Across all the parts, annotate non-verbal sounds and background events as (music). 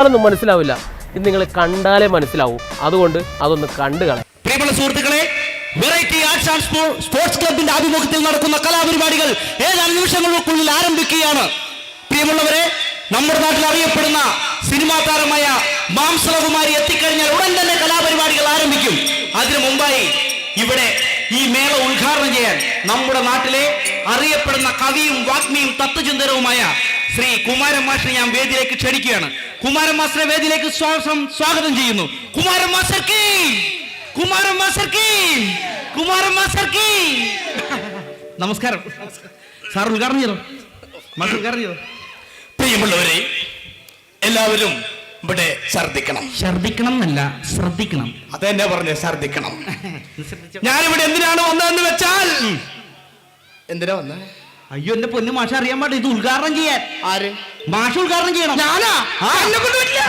അതൊന്നും മനസ്സിലാവില്ല. ഇത് നിങ്ങൾ കണ്ടാലേ മനസ്സിലാവൂ. അതുകൊണ്ട് അതൊന്ന് കണ്ടു കളയാം സുഹൃത്തുക്കളെ വെറൈറ്റി ആർട്സ് ആൻഡ് സ്പോർട്സ് ക്ലബിന്റെ ആഭിമുഖ്യത്തിൽ നടക്കുന്ന കലാപരിപാടികൾ ഏതാനും നിമിഷങ്ങൾക്കുള്ളിൽ ആരംഭിക്കുകയാണ്. പ്രിയമുള്ളവരെ നമ്മുടെ നാട്ടിൽ അറിയപ്പെടുന്ന സിനിമാ താരമായ മാംസകുമാരി എത്തിക്കഴിഞ്ഞാൽ ഉടൻ തന്നെ കലാപരിപാടികൾ ആരംഭിക്കും. അതിനു മുമ്പായി ഇവിടെ ഈ മേള ഉദ്ഘാടനം ചെയ്യാൻ നമ്മുടെ നാട്ടിലെ അറിയപ്പെടുന്ന കവിയും വാഗ്മിയും തത്വചിന്തനവുമായ ശ്രീ കുമാരൻ മാഷിനെ ഞാൻ വേദിയിലേക്ക് ക്ഷണിക്കുകയാണ്. കുമാരൻ മാസ്റ്റർ വേദിയിലേക്ക് സ്വാഗതം സ്വാഗതം ചെയ്യുന്നു. കുമാരൻ മാസ്റ്റർ കീ. കുമാരൻ മാസ്റ്റർ കീ. കുമാരൻ മാസ്റ്റർ കീ. നമസ്കാരം. സാർ ഉദ്ഘാടനം ചെയ്തോ? മാസ്റ്റർ ഉദ്ഘാടനം ചെയ്തോ? പ്രിയമുള്ളവരെ എല്ലാവരും ഇവിടെ ഛർദിക്കണം ഛർദിക്കണം എന്നല്ല ശ്രദ്ധിക്കണം. അതെന്നെ പറഞ്ഞു ഛർദിക്കണം (laughs) ഞാനിവിടെ എന്തിനാണ് വന്നതെന്ന് വെച്ചാൽ എന്തിനാ വന്ന? അയ്യോ എന്റെ പൊന്നു മാഷ അറിയാൻ പാടില്ല. ഇത് ഉദ്ഘാടനം ചെയ്യാൻ. ആര്? മാഷ ഉദ്ഘാടനം ചെയ്യണം. ഞാനാ.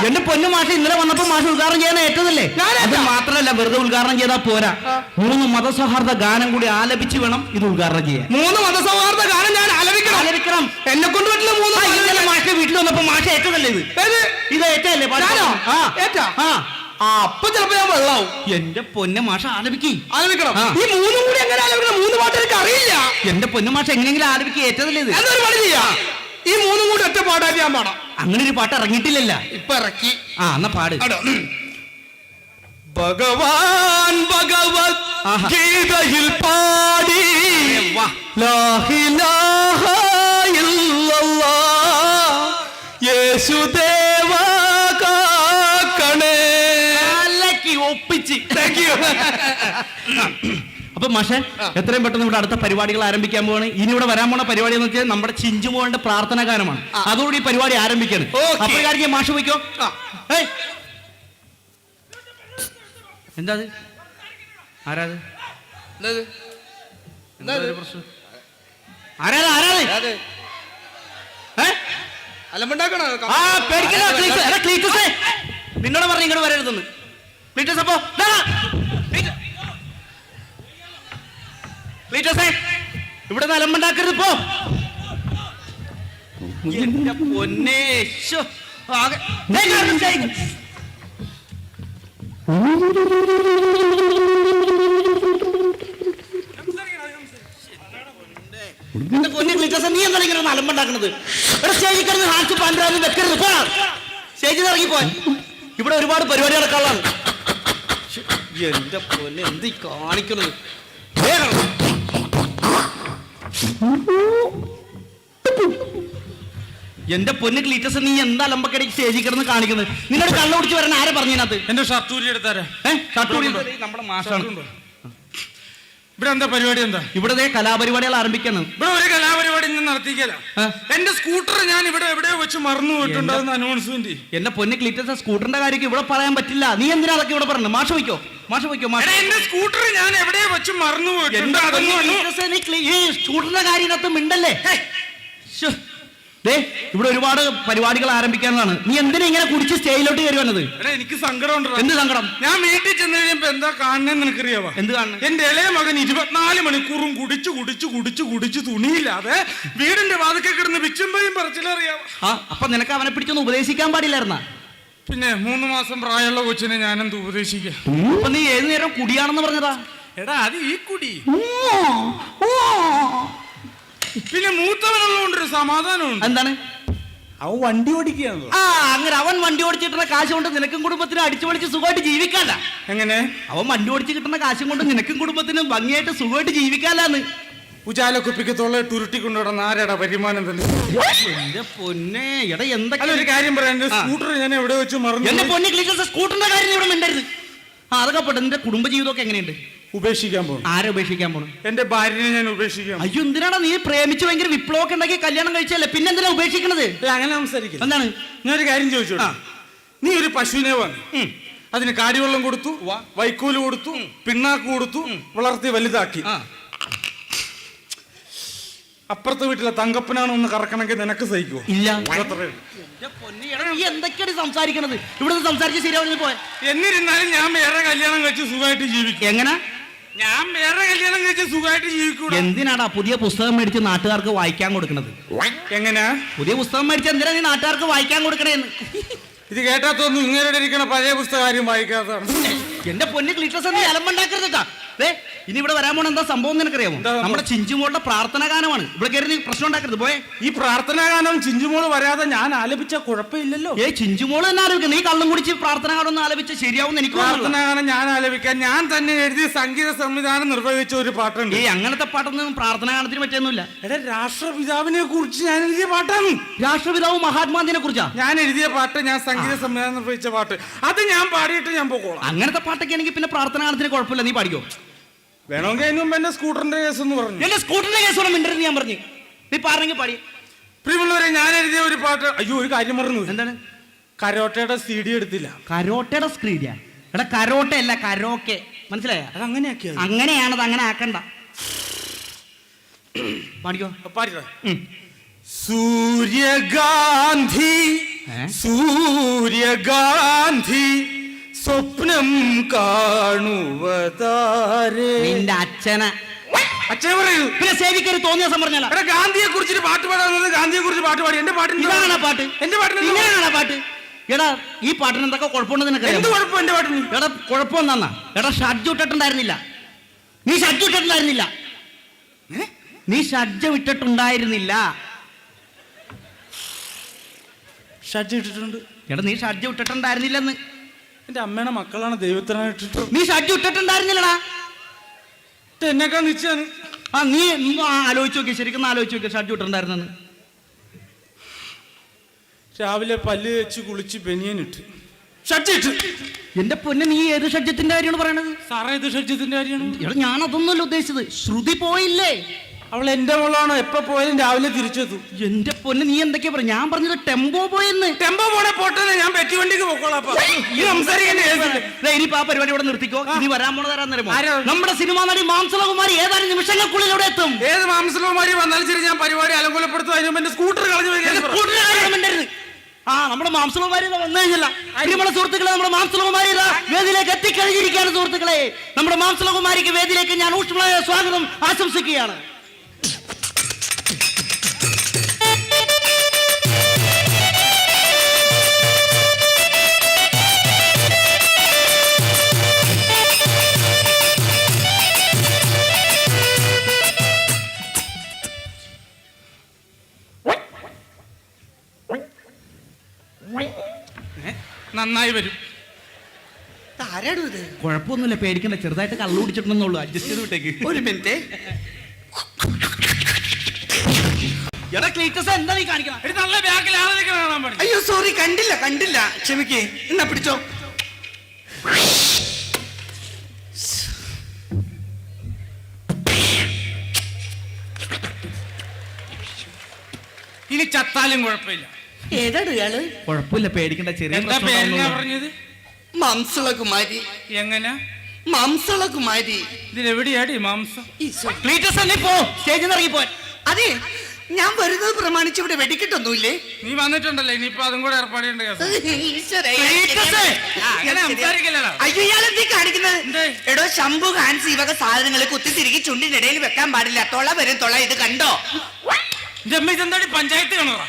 എന്റെ പൊന്നു മാഷ ഇന്നലെ വന്നപ്പോ മാഷ ഉദ്ഘാടനം ചെയ്യാൻ ഏറ്റതല്ലേ. അത് മാത്രമല്ല വെറുതെ ഉദ്ഘാടനം ചെയ്താൽ പോരാ. മൂന്ന് മതസൗഹാർദ്ദ ഗാനം കൂടി ആലപിച്ചു വേണം ഇത് ഉദ്ഘാടനം ചെയ്യാൻ. മൂന്ന് മതസൗഹാർദ്ദ ഗാനം ഞാൻ ആലപിക്കണം. ആലപിക്കണം. എന്നെ കൊണ്ട് പറ്റില്ല മൂന്ന് ഇന്നലെ മാഷ വീട്ടിൽ വന്നപ്പോ മാഷ ഏറ്റതല്ലേ ഇത്? ഇത് ഏറ്റല്ലേ ആ. ഏറ്റാ? ആ. ആ അപ്പൊ ചിലപ്പോ ഞാൻ വെള്ളാവും. എന്റെ പൊന്ന മാഷ ആലപിക്കും. ആലപിക്കണം. ആ. ഈ മൂന്നും കൂടി എങ്ങനെ ആലപിക്കണം? മൂന്ന് പാട്ട് എനിക്ക് അറിയില്ല. എന്റെ പൊന്നു മാഷ എങ്ങനെയെങ്കിലും ആലപിക്കുക ഏറ്റതല്ലേ ഇത്. എന്നൊരു പണി ചെയ്യാം. ഈ മൂന്നും കൂടി ഒറ്റ പാടാൻ ഞാൻ പാടാം. അങ്ങനെ ഒരു പാട്ട് ഇറങ്ങിയിട്ടില്ലല്ല. ഇപ്പൊ ഇറക്കി. ആ എന്നാ പാട്. അടോ. ഭഗവാൻ ഭഗവത് ആഹാ. ഗീതയിൽ പാടി. വാ. ലാഹിലാഹ (coughs) അപ്പൊ മാഷെ എത്രയും പെട്ടെന്ന് ഇവിടെ അടുത്ത പരിപാടികൾ ആരംഭിക്കാൻ പോവാണ്. ഇനി ഇവിടെ വരാൻ പോണ പരിപാടി എന്ന് വെച്ചാൽ നമ്മുടെ ചിഞ്ചുമോളുടെ പ്രാർത്ഥനാ ഗാനമാണ്. അതോടുകൂടി ഈ പരിപാടി ആരംഭിക്കാണ്. Okay. അപ്പൊ കാര്യം മാഷ്. ഏയ്. എന്താ ആരാത്? ആരാത് ആരാത് നിന്നോട് പറഞ്ഞു ഇങ്ങോട്ട് വരരുതെന്ന്. ക്ലീറ്റസ് അപ്പോ ദാ, ക്ലീറ്റ- ക്ലീറ്റസേ ഇവിടെ നിലമ്പുണ്ടാക്കരുത് പോ. എന്റെ പൊന്നേ ശ്ശോ, ആകെ ദേ കാരണം ചെയ്യ്. എന്റെ പൊന്നെ ക്ലീറ്റസേ നീ ഇങ്ങനെ ഇവിടെ വെക്കരുത് ഇവിടെ ഒരുപാട് പരിപാടി നടക്കാനുള്ളതാണ്. എന്റെ പൊന്നെ എന്ത് കാണിക്കുന്നത്. എന്റെ പൊന്ന് ക്ലീറ്റസ് നീ എന്താ അലമ്പക്കടയ്ക്ക് സ്റ്റേജിൽ കിടന്ന് കാണിക്കുന്നത്? നിന്നോട് കള്ള കുടിച്ച് വരാൻ ആരെ പറഞ്ഞതിനകത്ത് എന്റെ ഷർട്ട് ഊരി എടുത്താരാ നമ്മുടെ മാഷാണ്. ഇവിടെ എന്താ പരിപാടി എന്താ? ഇവിടെ കലാപരിപാടികൾ ആരംഭിക്കണം. ഇവിടെ ഒരു കലാപരിപാടി ഞാൻ നടത്തിക്കല. എന്റെ സ്കൂട്ടർ ഞാൻ ഇവിടെ എവിടെയോ വെച്ച് മറന്നു പോയിട്ടുണ്ടാകുന്ന അനൗൺസ്മെന്റ് എന്റെ പൊന്ന് ക്ലീറ്റസ് സ്കൂട്ടറിന്റെ കാര്യം ഇവിടെ പറയാൻ പറ്റില്ല. നീ എന്തിനാ അതൊക്കെ ഇവിടെ പറഞ്ഞു മാഷ് വയ്ക്കോ? മാഷ മാഷ എന്റെ സ്കൂട്ടർ ഞാൻ എവിടെ വെച്ച് മറന്നു പോയിട്ടുണ്ട്. എന്റെ അതൊന്നും ഈ സ്കൂട്ടറിന്റെ കാര്യത്തിനകത്ത് മിണ്ടല്ലേ? ശ്ശോ. ദേ ഇവിടെ ഒരുപാട് പരിപാടികൾ ആരംഭിക്കാനാണ് നീ എന്തിനാ ഇങ്ങനെ കുടിച്ച് സ്റ്റേജിലോട്ട് കയറി വന്നത്? എടാ എനിക്ക് സങ്കടം എന്ത് സങ്കടം? ഞാൻ വീട്ടിൽ ചെന്ന് കഴിയുമ്പോ എന്താ കാണുന്നതെന്ന് നിനക്കറിയാവാ എന്ത് കാണണം എന്റെ ഇളയ മകൻ ഇരുപത്തിനാല് മണിക്കൂറും കുടിച്ച് കുടിച്ച് കുടിച്ച് കുടിച്ച് തുണിയില്ലാതെ വീടിന്റെ വാതിക്കെ കിടന്ന് വിച്ചുമ്പയും പറച്ചിലറിയാവാ ആ അപ്പൊ നിനക്ക് അവനെ പിടിച്ചൊന്ന് ഉപദേശിക്കാൻ പാടില്ലായിരുന്ന? പിന്നെ മൂന്ന് മാസം പ്രായമുള്ള കൊച്ചിനെ ഞാനെന്ത് ഉപദേശിക്കാം? അപ്പൊ നീ ഏത് നേരം കുടിയാണെന്ന് പറഞ്ഞതാ? എടാ അത് ഈ കുടി. പിന്നെ മൂത്തവനുള്ളതുകൊണ്ടൊരു സമാധാനമുണ്ട്. എന്താണ്? അവൻ വണ്ടി ഓടിക്കുകയാണ് ആ അങ്ങനെ അവൻ വണ്ടി ഓടിച്ചിട്ടുള്ള കാശ് കൊണ്ട് നിനക്കും കുടുംബത്തിനും അടിച്ചു പൊളിച്ച് സുഖമായിട്ട് ജീവിക്കാല്ല. എങ്ങനെ? അവൻ വണ്ടി ഓടിച്ച് കിട്ടുന്ന കാശും കൊണ്ട് നിനക്കും കുടുംബത്തിനും ഭംഗിയായിട്ട് സുഖമായിട്ട് ജീവിക്കാലാന്ന് ഉജാല കുപ്പിക്ക് തൊള്ള തുരുട്ടി കൊണ്ടുവിടുന്ന ആരാടാ വരുമാനം തന്നെ? എന്റെ പൊന്നെ. എടാ എന്തൊക്കെ ഒരു കാര്യം പറയാം. സ്കൂട്ടർ ഞാൻ എവിടെ വെച്ച് മറന്നു? എന്റെ പോയി. പൊന്നെ ക്ലീറ്റസ് സ്കൂട്ടറിന്റെ കാര്യം ഇവിടെ മിണ്ടരുത്. ആ അതൊക്കെ പോട്ടെ. നിന്റെ കുടുംബജീവിതമൊക്കെ എങ്ങനെയുണ്ട്? ഉപേക്ഷിക്കാൻ പോകും ആരെ ഉപേക്ഷിക്കാൻ പോണു? എന്റെ ഭാര്യനെ ഞാൻ ഉപേക്ഷിക്കാൻ അയ്യോ എന്തിനാടാ നീ പ്രേമിച്ച് ഭയങ്കര വിപ്ലവമൊക്കെ ഉണ്ടാക്കി കല്യാണം കഴിച്ചല്ലേ പിന്നെ എന്തിനാ ഉപേക്ഷിക്കണത്? ഏയ്, അങ്ങനെ സംസാരിക്കില്ല എന്താണ്? ഞാൻ ഒരു കാര്യം ചോദിച്ചു ആ. നീ ഒരു പശുവിനെ വാങ്ങി. അതിന് കാടിവെള്ളം കൊടുത്തു വൈക്കോൽ കൊടുത്തു പിണ്ണാക്ക് കൊടുത്തു വളർത്തി വലുതാക്കി. ആ. അപ്പുറത്തെ വീട്ടിലെ തങ്കപ്പനാണ് ഒന്ന് കറക്കണമെങ്കിൽ നിനക്ക് സഹിക്കുമോ ഇല്ല. എന്റെ പൊന്നെ, നീ എന്തൊക്കെയാണ് സംസാരിക്കണത്? ഇവിടെ സംസാരിച്ച് ശരിയാവുന്ന പോയ. എന്നിരുന്നാലും ഞാൻ വേറെ കല്യാണം കഴിച്ച് സുഖമായിട്ട് ജീവിക്കും. എങ്ങനെ? ഞാൻ വേറെ കല്യാണം കഴിച്ച് സുഖമായിട്ട് ജീവിക്കും എന്തിനാടാ പുതിയ പുസ്തകം മേടിച്ച് നാട്ടുകാർക്ക് വായിക്കാൻ കൊടുക്കണത്? എങ്ങനെ? പുതിയ പുസ്തകം മേടിച്ച് എന്തിനാ നീ നാട്ടുകാർക്ക് വായിക്കാൻ കൊടുക്കണേന്ന് ഇത് കേട്ടാത്തൊന്നും ഇങ്ങനെ ഇരിക്കണ പഴയ പുസ്തകാര്യം വായിക്കാത്തതാണ്. എന്റെ പൊന്നു ക്ലിറ്റസ് നീ അലമ്പുണ്ടാക്കരുത് ദേ ഇനി ഇവിടെ വരാൻ പോണ എന്താ സംഭവം നിനക്കറിയാമോ നമ്മുടെ ചിഞ്ചുമോളുടെ പ്രാർത്ഥന ഗാനമാണ്. ഇവിടെ കയറി പ്രശ്നം ഉണ്ടാക്കരുത് പോയെ. ഈ പ്രാർത്ഥനാ ഗാനം ചിഞ്ചുമോൾ വരാതെ ഞാൻ ആലപിച്ച കുഴപ്പമില്ലല്ലോ. ഏ ചിഞ്ചുമോൾ തന്നെ ആലോചിക്കും. നീ കള്ളം കുടിച്ച് പ്രാർത്ഥന ഗാനം ഒന്ന് ആലപിച്ച ശരിയാവും എനിക്ക് തോന്നുന്നില്ല. പ്രാർത്ഥനാ ഗാനം ഞാൻ ആലപിക്കാൻ ഞാൻ തന്നെ എഴുതി സംഗീത സംവിധാനം നിർവഹിച്ച ഒരു പാട്ടുണ്ട്. ഈ അങ്ങനത്തെ പാട്ടൊന്നും പ്രാർത്ഥന ഗാനത്തിന് പറ്റിയൊന്നുമില്ല. എടാ രാഷ്ട്രപിതാവിനെ കുറിച്ച് ഞാൻ എഴുതിയ പാട്ടാണ്. രാഷ്ട്രപിതാവ് മഹാത്മാജിനെ കുറിച്ചാ? ഞാൻ എഴുതിയ പാട്ട് ഞാൻ സംഗീത സംവിധാനം നിർവഹിച്ച പാട്ട്. അത് ഞാൻ പാടിയിട്ട് ഞാൻ പോകോളാം അങ്ങനത്തെ പാട്ടൊക്കെ ആണെങ്കിൽ പിന്നെ പ്രാർത്ഥന ഗാനത്തിന് കുഴപ്പമില്ല. നീ പാടിക്കോ? വേണമെങ്കിൽ അതിന് മുമ്പ് എന്റെ സ്കൂട്ടറിന്റെ കേസ് എന്ന് പറഞ്ഞു. എന്റെ സ്കൂട്ടറിന്റെ കേസ് വേണം മിണ്ടരുത് ഞാൻ പറഞ്ഞു. നീ പറഞ്ഞെങ്കിൽ പാടി. പ്രിയമുള്ളവരെ ഞാൻ എഴുതിയ ഒരു പാട്ട്. അയ്യോ ഒരു കാര്യം പറഞ്ഞു എന്താണ്? കരോട്ടയുടെ സി ഡി എടുത്തില്ല. കരോട്ടയുടെ സ്ക്രീഡിയാ എടാ കരോട്ട അല്ല കരോക്കെ. മനസ്സിലായ? അത് അങ്ങനെയാക്കിയത് അങ്ങനെയാണത് അങ്ങനെ ആക്കണ്ട. പാടിക്കോ? പാടിക്കോ ഉം. സൂര്യഗാന്ധി? സൂര്യഗാന്ധി സ്വപ്നം കാണുവതാരേ. നിന്റെ അച്ഛനെ. അച്ഛൻ പറയൂ. പിന്നെ സേവിക്കരുത് തോന്നിയ ദിവസം എടാ ഗാന്ധിയെ കുറിച്ചിട്ട് പാട്ട് പാടാൻ ഗാന്ധിയെ കുറിച്ച് പാട്ട് പാടി. എന്റെ പാട്ടിന് ഇതാണോ പാട്ട്? എന്റെ പാട്ടിന് ഇങ്ങനെയാണ് പാട്ട്? എടാ ഈ പാട്ടിന് എന്തൊക്കെ കുഴപ്പമുണ്ട് എന്ത് നിനക്ക് കുഴപ്പം എന്റെ പാട്ടിന്? എടാ കുഴപ്പം കുഴപ്പമെന്നാ എടാ ഷഡ്ജ് ഇട്ടിട്ടുണ്ടായിരുന്നില്ല. നീ ഷഡ്ജ് ഇട്ടിട്ടുണ്ടായിരുന്നില്ല. നീ ഷഡ്ജ ഇട്ടിട്ടുണ്ടായിരുന്നില്ല ഷഡ്ജ് ഇട്ടിട്ടുണ്ട്. എടാ നീ ഷഡ്ജ് ഇട്ടിട്ടുണ്ടായിരുന്നില്ലെന്ന് എന്റെ അമ്മയുടെ മക്കളാണ് ദൈവത്തിനായിട്ട് നീ ഷഡ്ജ് ഇട്ടിട്ടുണ്ടായിരുന്നില്ലടാ. എന്നെക്കാ നിശ്ചയാണ് ആ നീ ആലോചിച്ച് നോക്കി ശരിക്കും ആലോചിച്ച് നോക്കി ഷഡ്ജ് ഇട്ടിട്ടുണ്ടായിരുന്നെന്ന്. രാവിലെ പല്ല് വെച്ച് കുളിച്ച് ബനിയനിട്ട് ഷഡ്ജ് ഇട്ട്. എന്റെ പൊന്നെ നീ ഏത് ഷഡ്ജത്തിന്റെ കാര്യമാണ് പറയണത്? സാറേ ഏത് ഷഡ്ജത്തിന്റെ കാര്യമാണ്? ഞാൻ അതൊന്നുമല്ല ഉദ്ദേശിച്ചത്. ശ്രുതി പോയില്ലേ? അവൾ എന്റെ മോളാണ്. എപ്പോ പോയാലും രാവിലെ തിരിച്ചെത്തും. എന്റെ പൊന്നെ നീ എന്തൊക്കെയാ പറ ഞാൻ പറഞ്ഞത് ടെമ്പോ പോയെന്ന്. ടെമ്പോ പോണേ പോട്ടെ ഞാൻ പെറ്റി വണ്ടിക്ക് പോക്കോളാം ഇനിയിപ്പോ ആ പരിപാടി ഇവിടെ നിർത്തിക്കോ. ഇനി വരാൻ പോണത് ആരാന്നറിയുമോ? നമ്മുടെ സിനിമാ നടി മാംസലകുമാരി ഏതാനും നിമിഷങ്ങൾക്കുള്ളിൽ ഇവിടെ എത്തും. ഏത് മാംസലകുമാരി വന്നാലും ശരി ഞാൻ പരിപാടി അലങ്കോലപ്പെടുത്തും. അതിന് എന്റെ സ്കൂട്ടർ കളഞ്ഞു വരിക. ആ നമ്മുടെ മാംസലകുമാരി വന്നു കഴിഞ്ഞില്ല. നമ്മുടെ സുഹൃത്തുക്കളെ നമ്മുടെ മാംസലകുമാരി വേദിയിലേക്ക് എത്തിക്കഴിഞ്ഞിരിക്കുകയാണ് സുഹൃത്തുക്കളെ. നമ്മുടെ മാംസലകുമാരിക്ക് വേദിയിലേക്ക് ഞാൻ ഊഷ്മളമായ സ്വാഗതം ആശംസിക്കുകയാണ്. നന്നായി വരും. ആരാടും ഇത്? കുഴപ്പമൊന്നുമില്ല പേടിക്കണ്ട ചെറുതായിട്ട് കള്ളു കുടിച്ചിട്ടുണ്ടെന്നുള്ളൂ അഡ്ജസ്റ്റ് ചെയ്ത് വിട്ടേക്ക്. ഒരു മിനിറ്റ്. എടാ ക്ലീറ്റസ് എന്താ നീ കാണിക്കണം? ഒരു നല്ല ബാക്കിൽ ആളെ നിൽക്കണ കാണാൻ പാടില്ല അയ്യോ സോറി കണ്ടില്ല കണ്ടില്ല. ക്ഷമിക്കേ എന്നാ പിടിച്ചോ? ഇനി ചത്താലും കുഴപ്പമില്ല. ഇയാൾ? കുഴപ്പമില്ല പേടിക്കണ്ട ചെറിയ എന്താ പ്രശ്നം പേരെന്നാ ഉണ്ടാവുന്നുള്ളൂ. പറഞ്ഞത്? മാംസളകുമാരി. എങ്ങനെ? മാംസളകുമാരി. ഇതിലെവിടെയാടി മാംസം? ഈശോ. ക്ലീറ്റസ് നീ പോ. സ്റ്റേജിൽ നിന്ന് ഇറങ്ങിപ്പോ അതെ ഞാൻ വരുന്നത് പ്രമാണിച്ച് ഇവിടെ വെടിക്കിട്ടൊന്നുമില്ലേ? നീ വന്നിട്ടുണ്ടല്ലോ ഇനിയിപ്പോ അതും കൂടെ ഏർപ്പാട് ചെയ്യേണ്ട കേസ്. ഈശ്വരാ, ക്ലീറ്റസേ! ആ, അങ്ങനെ സംസാരിക്കില്ലടാ. അയ്യോ കാണിക്കുന്നത്? എന്തേ? എടോ ശംഭു ഹാൻസ് ഈ വക സാധനങ്ങൾ കുത്തി തിരികെ ചുണ്ടിനിടയിൽ വെക്കാൻ പാടില്ല. തൊള വരും തൊള ഇത് കണ്ടോ? ഇതെന്താടി പഞ്ചായത്ത് കാണുക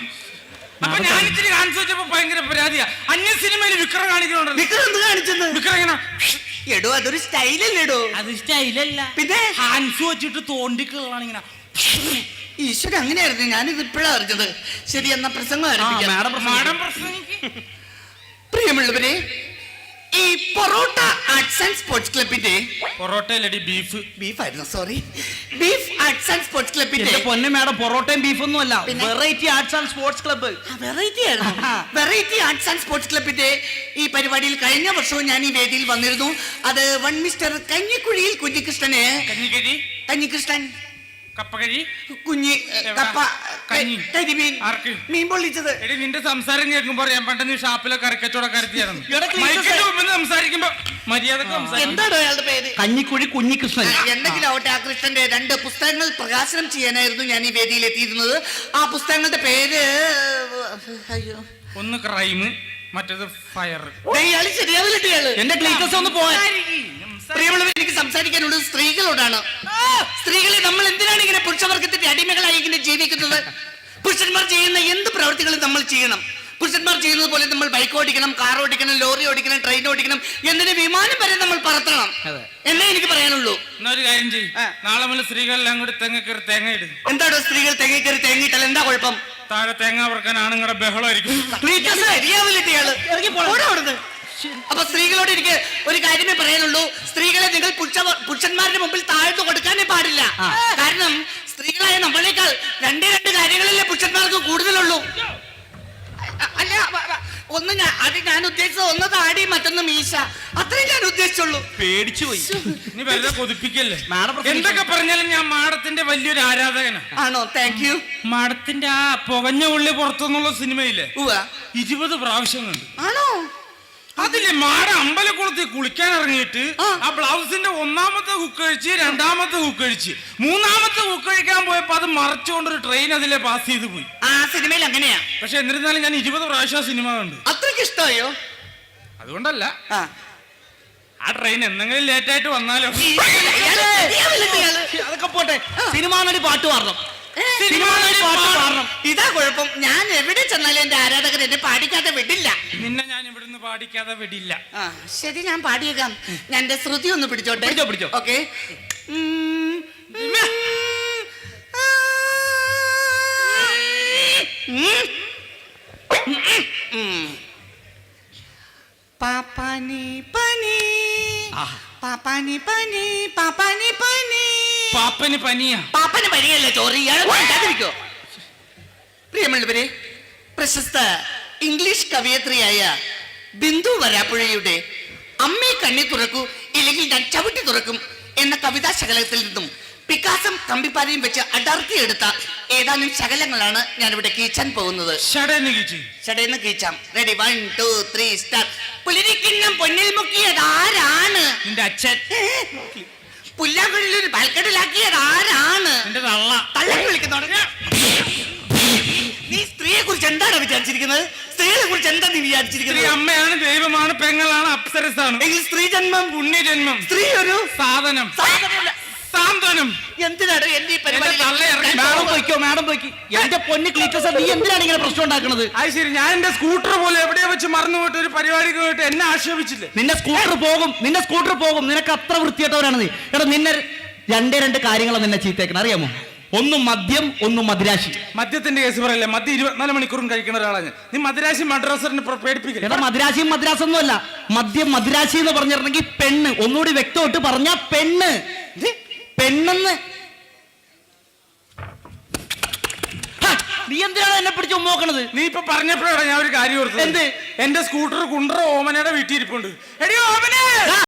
അപ്പൊ ഞാൻ ഇച്ചിരി കാണിച്ചു വെച്ചപ്പോ ഭയങ്കര പരാതിയാ. അന്യ സിനിമയിൽ വിക്രം കാണിക്കുന്നുണ്ട് വിക്രം എന്ത് കാണിച്ചെന്ന്? വിക്രം ഇങ്ങനെ എടോ അതൊരു സ്റ്റൈലല്ലേടോ. അത് സ്റ്റൈലല്ല. പിന്നെ? ഹാൻസ് വെച്ചിട്ട് തോണ്ടിക്കുള്ളതാണ് ഇങ്ങനെ. ഈശ്വര അങ്ങനെയായിരുന്നു. ഞാനിത് ഇപ്പോഴാണ് അറിഞ്ഞത്. ശരി എന്നാ പ്രസംഗം ആരംഭിക്കാം. മാഡം പ്രസംഗിക്ക്. പ്രിയമുള്ളവരെ ഈ പൊറോട്ട ആർട്സ് ആൻഡ് സ്പോർട്സ് ക്ലബിന്റെ പൊറോട്ടയിലടി beef. ബീഫായിരുന്നു sorry beef arts and sports ക്ലബിന്റെ എന്റെ പൊന്നെ മാഡം പൊറോട്ടയും ബീഫൊന്നും അല്ല പിന്നെ? Variety arts and sports club variety variety arts and sports ക്ലബിന്റെ ഈ പരിപാടിയിൽ കഴിഞ്ഞ വർഷവും ഞാൻ ഈ വേദിയിൽ വന്നിരുന്നു. അത് വൺ മിസ്റ്റർ കഞ്ഞിക്കുഴിയിൽ കുഞ്ഞികൃഷ്ണന് കഞ്ഞിക്കരി കഞ്ഞികൃഷ്ണൻ. കപ്പകരി? കുഞ്ഞി കപ്പ കഞ്ഞി. കരിമീൻ ആർക്ക്? മീൻ പൊള്ളിച്ചത്. എടി നിന്റെ സംസാരം കേൾക്കുമ്പോ ഞാൻ പണ്ട് ഷാപ്പിലെ കറിക്കച്ചവടക്കാരത്തിയായിരുന്നു എടാ, ക്ലീറ്റസേ. മൈക്കിന്റെ മുമ്പിൽ സംസാരിക്കുമ്പോ മര്യാദയ്ക്ക് സംസാരിക്കും എന്താണോ അയാളുടെ പേര്? കഞ്ഞിക്കുഴി കുഞ്ഞികൃഷ്ണൻ. ആ, എന്തെങ്കിലും ആവട്ടെ ആ കൃഷ്ണന്റെ രണ്ട് പുസ്തകങ്ങൾ പ്രകാശനം ചെയ്യാനായിരുന്നു ഞാൻ ഈ വേദിയിൽ എത്തിയിരുന്നത്. ആ പുസ്തകങ്ങളുടെ പേര് അയ്യോ. ഒന്ന് ക്രൈം മറ്റേത് ഫയർ. ദേ, ഇയാൾ ശരിയാവില്ല ഇയാൾ. എന്റെ ക്ലീറ്റസ് ഒന്ന് പോവാൻ പ്രിയമുള്ളവർ എനിക്ക് സംസാരിക്കാനുള്ളത് സ്ത്രീകളോടാണ്. സ്ത്രീകളെ നമ്മൾ എന്തിനാണ് ഇങ്ങനെ പുരുഷവർഗത്തിന്റെ അടിമകളായി ഇങ്ങനെ ജീവിക്കുന്നത്? പുരുഷന്മാർ ചെയ്യുന്ന എന്ത് പ്രവൃത്തികളും നമ്മൾ ചെയ്യണം? പുരുഷന്മാർ ചെയ്യുന്നത് പോലെ നമ്മൾ ബൈക്ക് ഓടിക്കണം കാർ ഓടിക്കണം ലോറി ഓടിക്കണം ട്രെയിൻ ഓടിക്കണം എന്തിന് വിമാനം വരെ നമ്മൾ പറത്തണം? എന്നേ എനിക്ക് പറയാനുള്ളൂ. ഒരു കാര്യം ചെയ്യും. നാളെ മുതൽ സ്ത്രീകളെല്ലാം കൂടി തെങ്ങ കയറി തേങ്ങ ഇടും. എന്താടോ സ്ത്രീകൾ തെങ്ങി കയറി തേങ്ങിയിട്ടാൽ എന്താ കുഴപ്പം? താഴെ തേങ്ങ പറക്കാൻ ആണുങ്ങളുടെ ബഹളമായിരിക്കും. ശരിയാവില്ല ഇയാൾ. പോടാ അവിടുന്ന്. അപ്പൊ സ്ത്രീകളോട് എനിക്ക് ഒരു കാര്യമേ പറയാനുള്ളൂ. സ്ത്രീകളെ നിങ്ങൾ പുരുഷ- പുരുഷന്മാരുടെ മുമ്പിൽ താഴ്ന്നു കൊടുക്കാനേ പാടില്ല. കാരണം സ്ത്രീകളായ നമ്മളേക്കാൾ രണ്ടേ രണ്ട് കാര്യങ്ങളിലെ പുരുഷന്മാർക്ക് കൂടുതലുള്ളൂ. അല്ല ഒന്ന് ഞാൻ അത് ഞാൻ ഉദ്ദേശിച്ചത് ഒന്ന് താടി മറ്റൊന്ന് മീശ. അത്രയും ഞാൻ ഉദ്ദേശിച്ചുള്ളൂ. പേടിച്ചു പോയി. നീ വെറുതെ കൊതിപ്പിക്കല്ലേ. എന്തൊക്കെ പറഞ്ഞാലും ഞാൻ മാഡത്തിന്റെ വലിയൊരു ആരാധകനാണ് ആണോ? താങ്ക് യു മാഡത്തിന്റെ ആ പുകഞ്ഞ ഉള്ളി പുറത്തുനിന്നുള്ള സിനിമയില്ലേ? ഇരുപത് പ്രാവശ്യം കണ്ടു. ആണോ? അതില്ലേ മാട അമ്പലക്കുളത്തിൽ കുളിക്കാൻ ഇറങ്ങിയിട്ട് ആ. ബ്ലൗസിന്റെ ഒന്നാമത്തെ ഹുക്ക് കഴിച്ച് രണ്ടാമത്തെ ഹുക്ക് കഴിച്ച് മൂന്നാമത്തെ ഹുക്ക് കഴിക്കാൻ പോയപ്പോ അത് മറച്ചുകൊണ്ടൊരു ട്രെയിൻ അതിലെ പാസ് ചെയ്ത് പോയി. ആ സിനിമയിൽ അങ്ങനെയാ. പക്ഷെ എന്നിരുന്നാലും ഞാൻ ഇരുപത് പ്രാവശ്യം ആ സിനിമ കണ്ടു. അത്രയ്ക്ക് ഇഷ്ടമായോ? അതുകൊണ്ടല്ല. ആ. ആ ട്രെയിൻ എന്തെങ്കിലും ലേറ്റ് ആയിട്ട് വന്നാലോ. അതൊക്കെ പോട്ടെ. സിനിമ പാട്ട് പാടണം. ഇതാ കുഴപ്പം. ഞാൻ എവിടെ ചെന്നാലും എന്റെ ആരാധകർ എന്നെ പാടിക്കാതെ വിടില്ല. നിന്നെ ഞാൻ ഇവിടുന്ന് പാടിക്കാതെ വിടില്ല. ആ ശരി ഞാൻ പാടിയേക്കാം. ഞാൻ എന്റെ ശ്രുതി ഒന്ന് പിടിച്ചോട്ടെ. പിടിച്ചോ, പിടിച്ചോ. ഓക്കെ. പാപ്പാനി പനി ആ. പാപ്പാനി പനി പാപ്പാനി പനി പാപ്പന് പനിയാ. പാപ്പന് പനിയല്ല ചോറി? ഇയാളെ പ്രിയമുള്ളവരെ പ്രശസ്ത ഇംഗ്ലീഷ് കവയത്രിയായ ബിന്ദു വരാപ്പുഴയുടെ അമ്മേ കണ്ണി തുറക്കൂ ഇല്ലെങ്കിൽ ഞാൻ ചവിട്ടി തുറക്കും എന്ന കവിതാ ശകലത്തിൽ നിന്നും പിക്കാസം കമ്പിപ്പാരയും വെച്ച് അടർത്തിയെടുത്ത ഏതാനും ശകലങ്ങളാണ് ഞാനിവിടെ കീച്ചാൻ പോകുന്നത്. ഷടന്ന് Kichu. Ready one two three star പുലിരിക്കിണ്ണം പൊന്നിൽ മുക്കിയത് ആരാണ് അച്ഛൻ. പുല്ലാങ്കുഴിയിൽ ഒരു ബാൽക്കട്ടിലാക്കിയത് ആരാണ്? എന്റെ തള്ള. തള്ളനെ വിളിക്കുന്നോട് നീ സ്ത്രീയെ കുറിച്ച് എന്താണ് വിചാരിച്ചിരിക്കുന്നത്? സ്ത്രീയെ കുറിച്ച് എന്താ നീ സ്ത്രീ വിചാരിച്ചിരിക്കുന്നത് അമ്മയാണ് ദൈവമാണ് പെങ്ങളാണ് അപ്സരസാണ് എങ്കിൽ സ്ത്രീ ജന്മം പുണ്യജന്മം. സ്ത്രീ ഒരു സാധനം. സാധനമല്ല. സാന്ത്വനം. എന്തിനാണ് എന്റെ ഈ പരിപാടി മാഡം പോയിക്കോ മാഡം പോയിക്കോ. എന്റെ പൊന്ന് ക്ലീറ്റസ് നീ എന്തിനാണ് ഇങ്ങനെ പ്രശ്നം ഉണ്ടാക്കുന്നത്? അത് ശരി ഞാൻ എന്റെ സ്കൂട്ടർ പോലെ എവിടെയോ വെച്ച് മറന്നു പോയിട്ട് ഒരു പരിപാടിക്ക് പോയിട്ട് എന്നെ ആക്ഷേപിച്ചില്ലേ? നിന്റെ സ്കൂട്ടർ പോകും നിന്റെ സ്കൂട്ടർ പോകും. നിനക്ക് അത്ര വൃത്തിയായിട്ടവരാണ് നീ. എടാ നിന്നെ രണ്ടേ രണ്ട് കാര്യങ്ങളാണ് നിന്നെ ചീത്തേക്കണം അറിയാമോ? ഒന്ന് മദ്യം ഒന്ന് മദ്രാശി. മദ്യത്തിന്റെ കേസ് പറയല്ലേ? മദ്യം ഇരുപത്തിനാല് മണിക്കൂറും കഴിക്കുന്ന ഒരാളാണ് ഞാൻ. നീ മദ്രാശി മദ്രാസറിനെ പേടിപ്പിക്കില്ല? എടാ മദ്രാശിയും മദ്രാസൊന്നുമല്ല. മദ്യം മദ്രാശി എന്ന് പറഞ്ഞിട്ടുണ്ടെങ്കിൽ പെണ്ണ്. ഒന്നുകൂടി വ്യക്തമായിട്ട് പറഞ്ഞ പെണ്ണ്. പെണ്ണെന്ന്. നീ എന്തിനാണ് എന്നെ പിടിച്ച് ഉമ്മോക്കണത് നീ ഇപ്പൊ പറഞ്ഞപ്പോഴാണ് ഞാൻ ഒരു കാര്യം ഓർത്തത്. എന്ത്? എന്റെ സ്കൂട്ടർ കുണ്ടറ ഓമനയുടെ വീട്ടിൽ ഇരിപ്പുണ്ട്. എടി ഓമനെ!